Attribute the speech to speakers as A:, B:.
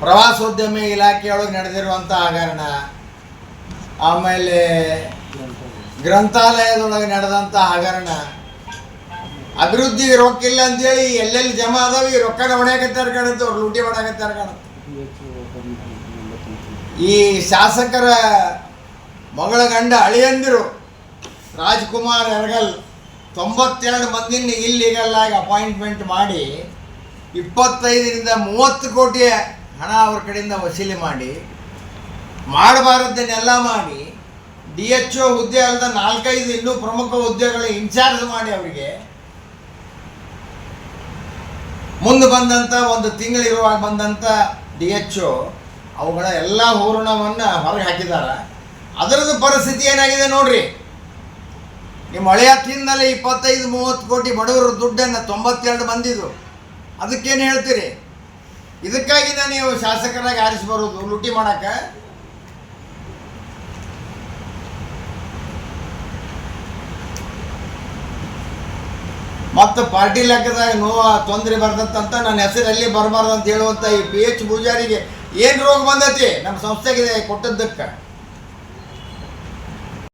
A: ಪ್ರವಾಸೋದ್ಯಮ ಇಲಾಖೆಯೊಳಗೆ ನಡೆದಿರುವಂಥ ಹಗರಣ, ಆಮೇಲೆ ಗ್ರಂಥಾಲಯದೊಳಗೆ ನಡೆದಂಥ ಹಗರಣ, ಅಭಿವೃದ್ಧಿ ರೊಕ್ಕ ಇಲ್ಲ ಅಂತೇಳಿ ಎಲ್ಲೆಲ್ಲಿ ಜಮಾ ಅದಾವ, ಈ ರೊಕ್ಕನ ಹೊಡ್ಯಾಕತ್ತಾರ ಕಾಣುತ್ತೆ, ಅವ್ರು ಲೂಟಿ ಮಾಡಾಕತ್ತಾರ ಈ ಶಾಸಕರ ಮಗಳ ಗಂಡ ಅಳಿಯಂದಿರು, ರಾಜ್ಕುಮಾರ್ ಎರಗಲ್, ತೊಂಬತ್ತೆರಡು ಮಂದಿನ ಇಲ್ಲಿಗಲ್ಲಾಗಿ ಅಪಾಯಿಂಟ್ಮೆಂಟ್ ಮಾಡಿ ಇಪ್ಪತ್ತೈದರಿಂದ ಮೂವತ್ತು ಕೋಟಿ ಹಣ ಅವ್ರ ಕಡೆಯಿಂದ ವಸೂಲಿ ಮಾಡಿ ಮಾಡಬಾರದನ್ನೆಲ್ಲ ಮಾಡಿ, ಡಿ ಎಚ್ ಒ ಹುದ್ದೆ ಅಲ್ಲದ ನಾಲ್ಕೈದು ಇನ್ನೂ ಪ್ರಮುಖ ಹುದ್ದೆಗಳ ಇನ್ಚಾರ್ಜ್ ಮಾಡಿ ಅವರಿಗೆ. ಮುಂದೆ ಬಂದಂಥ ಒಂದು ತಿಂಗಳಿರುವಾಗ ಬಂದಂಥ ಡಿ ಎಚ್ ಒ, ಅವುಗಳ ಎಲ್ಲ ಹೂರಣವನ್ನು ಹೊರಗೆ ಹಾಕಿದ್ದಾರೆ. ಅದರದ್ದು ಪರಿಸ್ಥಿತಿ ಏನಾಗಿದೆ ನೋಡ್ರಿ. ನಿಮ್ಮ ಹಳೆಯ ತಿಂದಲ್ಲಿ ಇಪ್ಪತ್ತೈದು, ಮೂವತ್ತು ಕೋಟಿ ಬಡವರ ದುಡ್ಡನ್ನು ತೊಂಬತ್ತೆರಡು ಮಂದಿದು ಅದಕ್ಕೇನು ಹೇಳ್ತೀರಿ? ಇದಕ್ಕಾಗಿ ನಾನು ನೀವು ಶಾಸಕರಾಗಿ ಆರಿಸಿ ಬರೋದು, ಲೂಟಿ ಮಾಡಕ್ಕೆ? ಮತ್ತು ಪಾರ್ಟಿ ಲೆಕ್ಕದಾಗ ನೋವ ತೊಂದರೆ ಬರ್ದಂತ ನನ್ನ ಹೆಸರು ಎಲ್ಲಿ ಬರಬಾರ್ದು ಅಂತ ಹೇಳುವಂಥ ಈ ಪಿ ಎಚ್ ಪೂಜಾರಿಗೆ ಏನು ರೋಗ ಬಂದೈತಿ? ನಮ್ಮ ಸಂಸ್ಥೆಗೆ ಕೊಟ್ಟದ್ದಕ್ಕೆ.